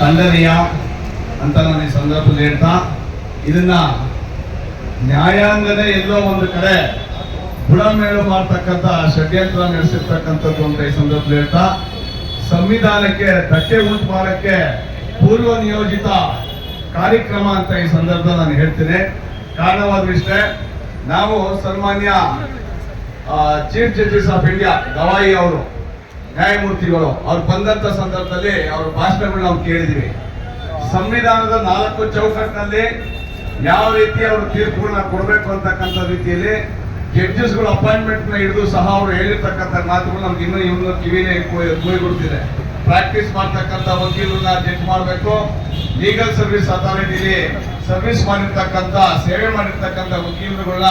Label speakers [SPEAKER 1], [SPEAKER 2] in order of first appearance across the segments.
[SPEAKER 1] ಖಂಡನೀಯ ಅಂತ ನಾನು ಈ ಸಂದರ್ಭದಲ್ಲಿ ಹೇಳ್ತಾ, ಇದನ್ನ ನ್ಯಾಯಾಂಗನೇ ಎಲ್ಲೋ ಒಂದು ಕಡೆ ಬುಡಮೇಳು ಮಾಡ್ತಕ್ಕಂಥ, ಷಡ್ಯಂತ್ರ ನಡೆಸಿರ್ತಕ್ಕಂಥದ್ದು ಅಂತ ಈ ಸಂದರ್ಭದಲ್ಲಿ ಹೇಳ್ತಾ, ಸಂವಿಧಾನಕ್ಕೆ ಧಕ್ಕೆ ಉಂಟು ಮಾಡಕ್ಕೆ ಪೂರ್ವ ನಿಯೋಜಿತ ಕಾರ್ಯಕ್ರಮ ಅಂತ ಈ ಸಂದರ್ಭ ನಾನು ಹೇಳ್ತೀನಿ. ಕಾರಣವಾದ್ರಿಷ್ಟೇ ನಾವು ಸನ್ಮಾನ್ಯ chief justice of India, Gavai ಅವರು ನ್ಯಾಯಮೂರ್ತಿಗಳು, ಅವ್ರು ಬಂದಂತ ಸಂದರ್ಭದಲ್ಲಿ ಅವ್ರ ಭಾಷಣಗಳು ನಾವು ಕೇಳಿದೀವಿ. ಸಂವಿಧಾನದ ನಾಲ್ಕು ಚೌಕಟ್ಟಿನಲ್ಲಿ ಯಾವ ರೀತಿ ಅವರು ತೀರ್ಪುಗಳನ್ನ ಕೊಡಬೇಕು ಅಂತಕ್ಕಂಥ ರೀತಿಯಲ್ಲಿ ಜಡ್ಜಸ್ಗಳು ಅಪಾಯಿಂಟ್ಮೆಂಟ್ನ ಹಿಡಿದು ಸಹ ಅವರು ಹೇಳಿರ್ತಕ್ಕಂಥ ಮಾತುಗಳು ನಮ್ಗೆ ಇನ್ನೂ ಇವನ್ನ ಕಿವಿನೇ ಕೊಯ್ಗೊಡ್ತಿದೆ ಪ್ರಾಕ್ಟೀಸ್ ಮಾಡ್ತಕ್ಕಂಥ ವಕೀಲರನ್ನ ಜಡ್ಜ್ ಮಾಡಬೇಕು. ಲೀಗಲ್ ಸರ್ವಿಸ್ ಅಥಾರಿಟಿಲಿ ಸರ್ವಿಸ್ ಮಾಡಿರ್ತಕ್ಕಂಥ, ಸೇವೆ ಮಾಡಿರ್ತಕ್ಕಂಥ ವಕೀಲರುಗಳನ್ನ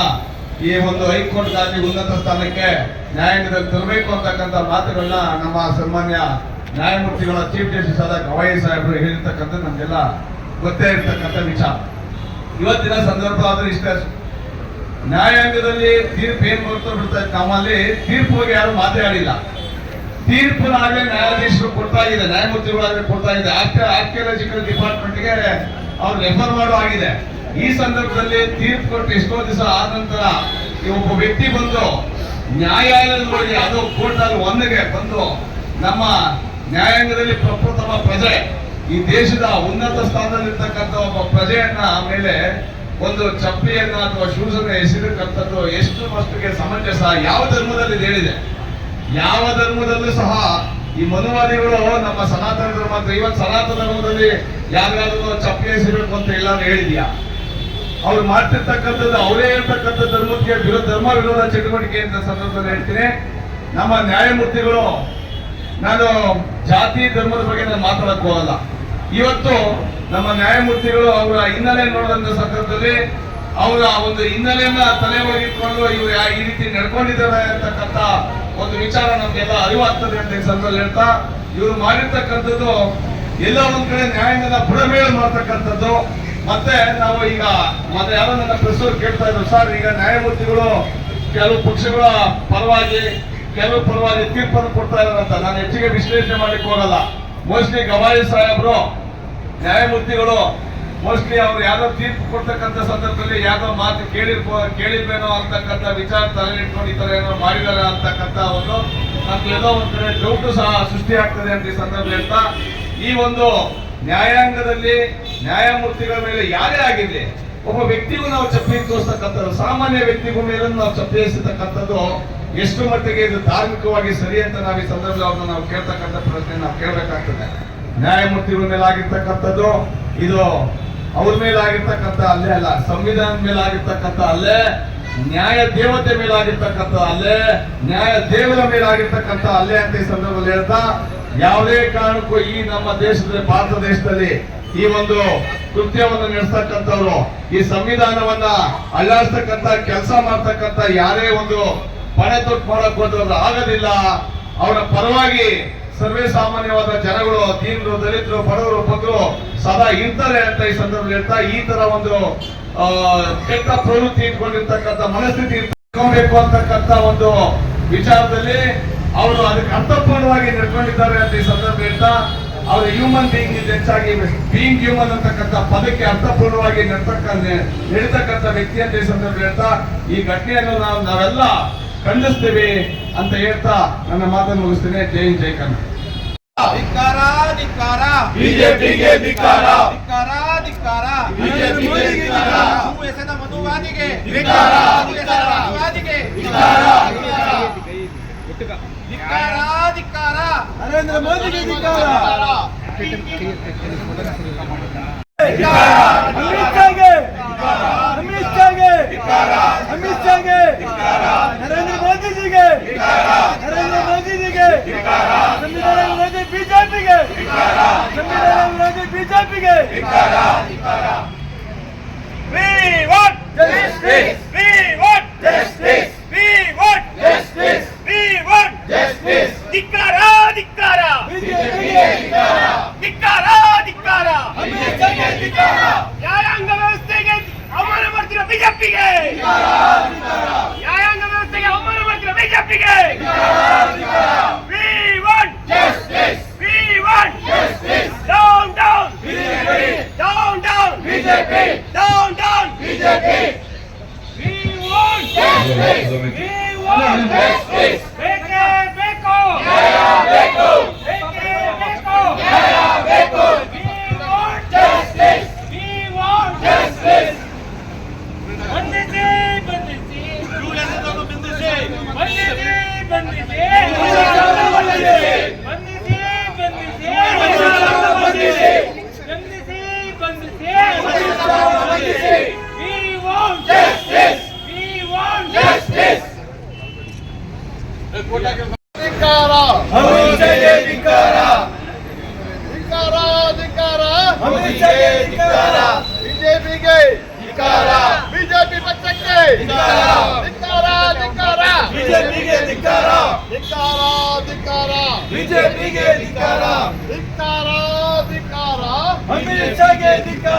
[SPEAKER 1] ಈ ಒಂದು ಹೈಕೋರ್ಟ್ ಗಾದಿ ಉನ್ನತ ಸ್ಥಾನಕ್ಕೆ ನ್ಯಾಯಾಂಗದಲ್ಲಿ ತರಬೇಕು ಅಂತಕ್ಕಂಥ ಮಾತುಗಳನ್ನ ನಮ್ಮ ಸನ್ಮಾನ್ಯ ನ್ಯಾಯಮೂರ್ತಿಗಳ ಚೀಫ್ ಜಸ್ಟಿಸ್ ಆದ ಗವಾಯಿ ಸಾಹೇಬರು ಹೇಳಿರ್ತಕ್ಕಂಥ ನಮಗೆಲ್ಲ ಗೊತ್ತೇ ಇರತಕ್ಕಂಥ ವಿಚಾರ. ಇವತ್ತಿನ ಸಂದರ್ಭ ಆದ್ರೆ ಇಷ್ಟೇ. ನ್ಯಾಯಾಂಗದಲ್ಲಿ ತೀರ್ಪು ಏನ್ ಬರ್ತಾ ಬಿಡ್ತಾ ಇತ್ತು ನಮ್ಮಲ್ಲಿ ತೀರ್ಪು ಬಗ್ಗೆ ಯಾರು ಮಾತಾಡಿಲ್ಲ ತೀರ್ಪುನಾಗಲೇ ನ್ಯಾಯಾಧೀಶರು ಕೊಡ್ತಾ ಇದೆ, ನ್ಯಾಯಮೂರ್ತಿಗಳಾಗಲೇ ಕೊಡ್ತಾ ಇದೆ. ಆರ್ಕಿಯಾಲಜಿಕಲ್ ಡಿಪಾರ್ಟ್ಮೆಂಟ್ಗೆ ಅವ್ರು ರೆಫರ್ ಮಾಡೋ ಆಗಿದೆ ಈ ಸಂದರ್ಭದಲ್ಲಿ ತೀರ್ಪು ಕೊಟ್ಟು ಎಷ್ಟೋ ದಿವಸ ಆದ ನಂತರ ಈ ಒಬ್ಬ ವ್ಯಕ್ತಿ ಬಂದು ನ್ಯಾಯಾಲಯದೊಳಗೆ ಯಾವುದೋ ಕೋರ್ಟ್ ಅಲ್ಲಿ ಒಂದಿಗೆ ಬಂದು ನಮ್ಮ ನ್ಯಾಯಾಂಗದಲ್ಲಿ ಪ್ರಪ್ರಥಮ ಪ್ರಜೆ, ಈ ದೇಶದ ಉನ್ನತ ಸ್ಥಾನದಲ್ಲಿರ್ತಕ್ಕಂಥ ಒಬ್ಬ ಪ್ರಜೆಯನ್ನ ಆಮೇಲೆ ಒಂದು ಚಪ್ಪಿಯನ್ನ ಅಥವಾ ಶೂಸ್ ಅನ್ನ ಎಸಿರಕ್ಕಂಥದ್ದು ಎಷ್ಟು ಮಟ್ಟಿಗೆ ಸಮಂಜಸ ಯಾವ ಧರ್ಮದಲ್ಲಿ ಹೇಳಿದೆ. ಯಾವ ಧರ್ಮದಲ್ಲೂ ಸಹ ಈ ಮನುವಾದಿಗಳು ನಮ್ಮ ಸನಾತನ ಧರ್ಮ, ಇವತ್ತು ಸನಾತನ ಧರ್ಮದಲ್ಲಿ ಯಾರಿಗಾದ್ರೂ ಚಪ್ಪಿ ಎಸಿಬೇಕು ಅಂತ ಎಲ್ಲಾರು ಹೇಳಿದ್ಯಾ? ಅವ್ರು ಮಾಡ್ತಿರ್ತಕ್ಕಂಥದ್ದು, ಅವರೇ ಇರ್ತಕ್ಕಂಥ ಧರ್ಮಕ್ಕೆ ವಿರೋಧ ಧರ್ಮ ವಿರೋಧ ಚಟುವಟಿಕೆ ಅಂತ ಸಂದರ್ಭದಲ್ಲಿ ಹೇಳ್ತೀನಿ. ನಮ್ಮ ನ್ಯಾಯಮೂರ್ತಿಗಳು, ನಾನು ಜಾತಿ ಧರ್ಮದ ಬಗ್ಗೆ ನಾನು ಮಾತಾಡಕ್ ಹೋಗಲ್ಲ. ಇವತ್ತು ನಮ್ಮ ನ್ಯಾಯಮೂರ್ತಿಗಳು ಅವರ ಹಿನ್ನೆಲೆ ನೋಡಿದಂತ ಸಂದರ್ಭದಲ್ಲಿ ಅವರ ಒಂದು ಹಿನ್ನೆಲೆಯನ್ನ ತಲೆ ಒಳಗಿಟ್ಕೊಂಡು ಇವರು ಈ ರೀತಿ ನಡ್ಕೊಂಡಿದ್ದಾರೆ ಅಂತಕ್ಕಂಥ ಒಂದು ವಿಚಾರ ನಮ್ಗೆಲ್ಲ ಅರಿವಾಗ್ತದೆ ಅಂತ ಈ ಸಂದರ್ಭದಲ್ಲಿ ಹೇಳ್ತಾ, ಇವರು ಮಾಡಿರ್ತಕ್ಕಂಥದ್ದು ಎಲ್ಲ ಒಂದ್ ಕಡೆ ನ್ಯಾಯಾಂಗದ ಬುಡಮೇಳು ಮಾಡ್ತಕ್ಕಂಥದ್ದು. ಮತ್ತೆ ನಾವು ಈಗ ಮತ್ತೆ ಯಾರೋ ನನ್ನ ಪ್ರೆಸ್ಸವ್ರು ಕೇಳ್ತಾ ಇದ್ರು, ಸರ್, ಈಗ ನ್ಯಾಯಮೂರ್ತಿಗಳು ಕೆಲವು ಪಕ್ಷಗಳ ಪರವಾಗಿ, ಕೆಲವು ಪರವಾಗಿ ತೀರ್ಪನ್ನು ಕೊಡ್ತಾ ಅಂತ. ನಾನು ಹೆಚ್ಚಿಗೆ ವಿಶ್ಲೇಷಣೆ ಮಾಡ್ಲಿಕ್ಕೆ ಹೋಗಲ್ಲ. ಮೋಸ್ಟ್ಲಿ ಗವಾಯಿ ಸಾಹೇಬ್ರು, ನ್ಯಾಯಮೂರ್ತಿಗಳು, ಮೋಸ್ಟ್ಲಿ ಅವ್ರು ಯಾರೋ ತೀರ್ಪು ಕೊಡ್ತಕ್ಕಂಥ ಸಂದರ್ಭದಲ್ಲಿ ಯಾರೋ ಮಾತು ಕೇಳಿರ್ಬೋ ಕೇಳಿರ್ಬೇನೋ ಅಂತಕ್ಕಂಥ ವಿಚಾರ ತಲೆ ಇಟ್ಕೊಂಡು ಈ ಏನೋ ಮಾಡಿದಾರೆ ಅಂತಕ್ಕಂಥ ಒಂದು ನಮ್ಗೆ ಏನೋ ಒಂದ್ ಕಡೆ ಡೌಟ್ ಸಹ ಸೃಷ್ಟಿ ಆಗ್ತದೆ ಅಂತ ಈ ಸಂದರ್ಭ ಹೇಳ್ತಾ, ಈ ಒಂದು ನ್ಯಾಯಾಂಗದಲ್ಲಿ ನ್ಯಾಯಮೂರ್ತಿಗಳ ಮೇಲೆ ಯಾರೇ ಆಗಿರಲಿ, ಒಬ್ಬ ವ್ಯಕ್ತಿಗೂ ನಾವು ಚಪ್ಪಲಿ ತೋರಿಸ್ತಕ್ಕಂಥದ್ದು, ಸಾಮಾನ್ಯ ವ್ಯಕ್ತಿಗೂ ಮೇಲೆ ನಾವು ಚಪ್ಪಲಿಸತಕ್ಕಂಥದ್ದು ಎಷ್ಟು ಮಟ್ಟಿಗೆ ಇದು ಧಾರ್ಮಿಕವಾಗಿ ಸರಿ ಅಂತ ನಾವು ಈ ಸಂದರ್ಭದಲ್ಲಿ ಅವ್ರನ್ನ ನಾವು ಕೇಳ್ತಕ್ಕಂಥ ಪ್ರಶ್ನೆ ನಾವು ಕೇಳಬೇಕಾಗ್ತದೆ. ನ್ಯಾಯಮೂರ್ತಿಗಳ ಮೇಲೆ ಆಗಿರ್ತಕ್ಕಂಥದ್ದು ಇದು ಅವ್ರ ಮೇಲೆ ಆಗಿರ್ತಕ್ಕಂಥ ಅಲ್ಲೇ ಅಲ್ಲ, ಸಂವಿಧಾನದ ಮೇಲೆ ಆಗಿರ್ತಕ್ಕಂಥ ಅಲ್ಲೇ, ನ್ಯಾಯ ದೇವತೆ ಮೇಲೆ ಆಗಿರ್ತಕ್ಕಂಥ ಅಲ್ಲೇ, ನ್ಯಾಯ ದೇವರ ಮೇಲೆ ಆಗಿರ್ತಕ್ಕಂಥ ಅಲ್ಲೇ ಅಂತ ಈ ಸಂದರ್ಭದಲ್ಲಿ ಹೇಳ್ತಾ, ಯಾವುದೇ ಕಾರಣಕ್ಕೂ ಈ ನಮ್ಮ ದೇಶದಲ್ಲಿ ಭಾರತ ದೇಶದಲ್ಲಿ ಈ ಒಂದು ಕೃತ್ಯವನ್ನು ನಡೆಸ್ತಕ್ಕಂಥವ್ರು, ಈ ಸಂವಿಧಾನವನ್ನ ಅಲ್ಲಾಡ್ಸ್ತಕ್ಕಂಥ, ಕೆಲಸ ಮಾಡ್ತಕ್ಕಂಥ ಯಾರೇ ಒಂದು ಪಣೆ ತೊಟ್ಟು ಮಾಡಕ್ ಹೋದ್ರು ಆಗದಿಲ್ಲ. ಅವರ ಪರವಾಗಿ ಸರ್ವೇ ಸಾಮಾನ್ಯವಾದ ಜನಗಳು, ದೀನರು, ದಲಿತರು, ಬಡವರು ಬಗ್ಗರು ಸದಾ ಇರ್ತಾರೆ ಅಂತ ಈ ಸಂದರ್ಭದಲ್ಲಿ ಹೇಳ್ತಾ, ಈ ತರ ಒಂದು ಕೆಟ್ಟ ಪ್ರವೃತ್ತಿ ಇಟ್ಕೊಂಡಿರ್ತಕ್ಕಂಥ ಮನಸ್ಥಿತಿ ಇಟ್ಕೊಬೇಕು ಅಂತಕ್ಕಂಥ ಒಂದು ವಿಚಾರದಲ್ಲಿ ಅವರು ಅದಕ್ಕೆ ಅರ್ಥಪೂರ್ಣವಾಗಿ ನಡ್ಕೊಂಡಿದ್ದಾರೆ ಅಂತ ಈ ಸಂದರ್ಭ ಹೇಳ್ತಾ ಅವರು ಹ್ಯೂಮನ್ ಬೀಯಿಂಗ್ ಇಸ್ ಹೆಚ್ಚಾಗಿ ಬೀಯಿಂಗ್ ಹ್ಯೂಮನ್ ಅಂತಕ್ಕಂಥ ಪದಕ್ಕೆ ಅರ್ಥಪೂರ್ಣವಾಗಿ ನಡ್ತಕ್ಕಂಥ ನಡೀತಕ್ಕಂಥ ವ್ಯಕ್ತಿ ಅಂತ ಈ ಸಂದರ್ಭ ಹೇಳ್ತಾ ಈ ಘಟನೆಯನ್ನು ನಾವು ನಾವೆಲ್ಲ ಖಂಡಿಸ್ತೀವಿ ಅಂತ ಹೇಳ್ತಾ ನನ್ನ ಮಾತನ್ನು ಮುಗಿಸ್ತೇನೆ. ಜೈನ್ ಜೈ ಕನ್ನಡ.
[SPEAKER 2] ಬಿಜೆಪಿಗೆ ಬಿಜೆಪಿಗೆ
[SPEAKER 3] ಎಸೆದ.
[SPEAKER 2] ಧಿಕ್ಕಾರ. ಧಿಕ್ಕಾರ.
[SPEAKER 4] ನರೇಂದ್ರ ಮೋದಿಗೆ ಅಮಿತ್ ಶಾಗೆ ಅಮಿತ್ ಶಾಗೆ ನರೇಂದ್ರ ಮೋದಿಜಿಗೆ ನರೇಂದ್ರ ಮೋದಿಜಿಗೆ ಸಂವಿಧಾನ ವಿರೋಧಿ ಬಿಜೆಪಿಗೆ ಸಂವಿಧಾನ ವಿರೋಧಿ ಬಿಜೆಪಿಗೆ
[SPEAKER 3] We want
[SPEAKER 2] Justice.
[SPEAKER 3] We want
[SPEAKER 2] Justice.
[SPEAKER 3] ನ್ಯಾಯಾಂಗ ವ್ಯವಸ್ಥೆಗೆ ಅವಮಾನ ಮಾಡ್ತೀರಾ ಬಿಜೆಪಿಗೆ We want
[SPEAKER 2] justice!
[SPEAKER 4] Beko! Beko!
[SPEAKER 1] Yeah,
[SPEAKER 2] Beko!
[SPEAKER 1] BJP ಪಕ್ಷಕ್ಕೆ
[SPEAKER 2] ಬಿಜೆಪಿಗೆ
[SPEAKER 1] ಧಿಕ್ಕಾರ ಧಿಕ್ಕಾರ
[SPEAKER 4] ಬಿಜೆಪಿಗೆ ಧಿಕ್ಕಾರ
[SPEAKER 1] ಧಿಕ್ಕಾರ ಧಿಕ್ಕಾರ
[SPEAKER 4] ಅಮಿತ್ ಶಾಗೆ
[SPEAKER 1] ಧಿಕ್ಕಾರ